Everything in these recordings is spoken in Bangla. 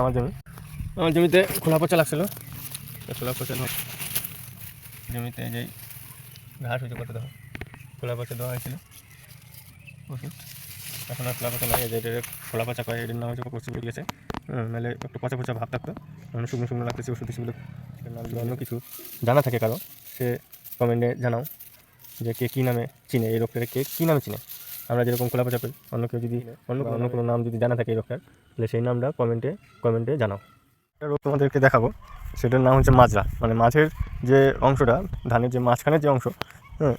আমার জমি। আমার জমিতে খোলা পচা লাগছিল। খোলা পচা নয় জমিতে যে ঘাস হয়েছে কত দেখো খোলা পচা দেওয়া হয়েছিল। ওষুধ। এখন আর খোলা পচা নয় এই যে খোলা পচা করে এটার নাম হচ্ছে বেরিয়ে গেছে। নাহলে একটু পচা পচা ভাব থাকতো। মানে শুকনো শুকনো লাগতেছে ওষুধ হিসেবে অন্য কিছু জানা থাকে কারও। সে কমেন্টে জানাও যে কে কী নামে চিনে এই রোগটাকে কে কী নামে চিনে। আমরা যেরকম খোলা পচা পাই অন্য কেউ যদি অন্য অন্য কোনো নাম যদি জানা থাকে এই রোগটার তাহলে সেই নামটা কমেন্টে কমেন্টে জানাও। একটা রোগ তোমাদেরকে দেখাবো। সেটার নাম হচ্ছে মাজরা। মানে মাঝের যে অংশটা, ধানের যে মাঝখানের যে অংশ হ্যাঁ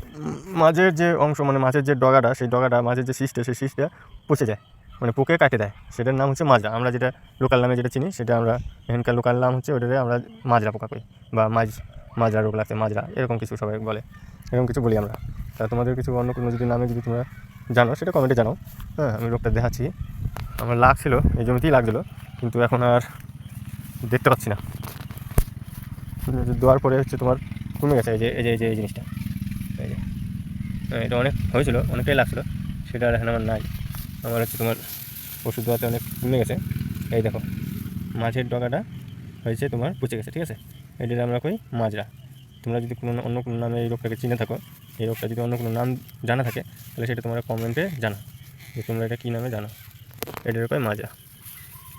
মাঝের যে অংশ মানে মাছের যে ডগাটা, সেই ডগাটা, মাছের যে শীষটা সেই শীষটা পচে যায় মানে পোকে কাটে দেয়। সেটার নাম হচ্ছে মাজরা। আমরা যেটা লোকাল নামে যেটা চিনি, সেটা আমরা এখানকার লোকাল নাম হচ্ছে ওটাতে আমরা মাজরা পোকা করি বা মাঝ, মাজরা রোগ লাগছে মাজরা, এরকম কিছু সবাই বলে। এরকম কিছু বলি আমরা। তা তোমাদের কিছু অন্য কোনো যদি নামে যদি তোমরা জানো, সেটা কমেন্টে জানাও। হ্যাঁ আমি রোগটা দেখাচ্ছি। আমার লাগছিল, এই জমিতেই লাগছিল, কিন্তু এখন আর দেখতে পাচ্ছি না। দেওয়ার পরে হচ্ছে তোমার কমে গেছে, এই যে এই যে এই যে, এই জিনিসটা। এই যে এটা অনেক হয়েছিল, অনেকটাই লাগছিল, সেটা আর এখন আমার নাই। আমার হচ্ছে তোমার ওষুধ দেওয়াতে অনেক কমে গেছে। এই দেখো, মাছের ডগাটা হয়েছে তোমার পচে গেছে, ঠিক আছে? এটাকে আমরা কই মাজরা। তোমরা যদি কোনো অন্য কোনো নামে এই রোগটাকে চিনে থাকো, এই রোগটা যদি অন্য কোনো নাম জানা থাকে, তাহলে সেটা তোমরা কমেন্টে জানো যে তোমরা এটা কী নামে জানো? এটার কয় মাজরা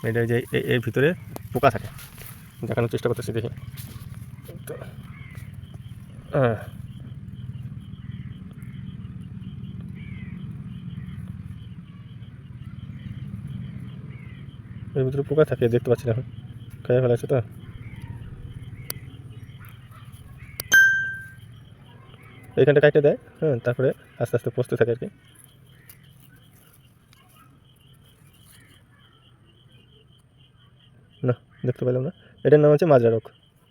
এটা যে এর ভিতরে পোকা থাকে। দেখানোর চেষ্টা করতেছি দেখি। তো, হ্যাঁ। এর ভিতরে পোকা থাকে দেখতে পাচ্ছি না এখন। খেয়ে ফেলা আছে তো। এইখানটা কাটে দেয় হ্যাঁ তারপরে আস্তে আস্তে পচতে থাকে আর কি। না দেখতে পেলাম না। এটার নাম হচ্ছে মাজরা রোগ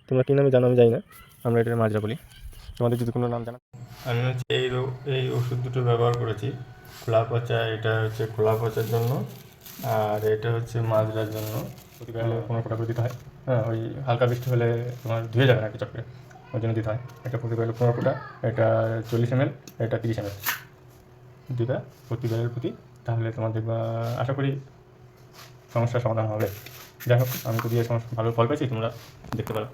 তোমরা কী নামে জানো আমি জানি না। আমরা এটার মাজরা বলি। তোমাদের যদি কোনো নাম জানা আমি হচ্ছে এই রোগ এই ওষুধ দুটো ব্যবহার করেছি। খোলা পচা এটা হচ্ছে খোলা পচার জন্য। আর এটা হচ্ছে মাজরার জন্য। প্রতিকালে পনেরো ফোটা করে দিতে হয়? হ্যাঁ ওই হালকা বৃষ্টি হলে তোমার ধুয়ে যাবে না একটা চক্রে ওই জন্য দিতে হয়। এটা প্রতিকালে পনেরো ফোটা এটা চল্লিশ এম এটা তিরিশ এম দিবা প্রতিবারের প্রতি। তাহলে তোমার দেখবা আশা করি সমস্যার সমাধান হবে। যাই হোক আমি তো দিয়ে ভালো ফল পেয়েছি তোমরা দেখতে পারো।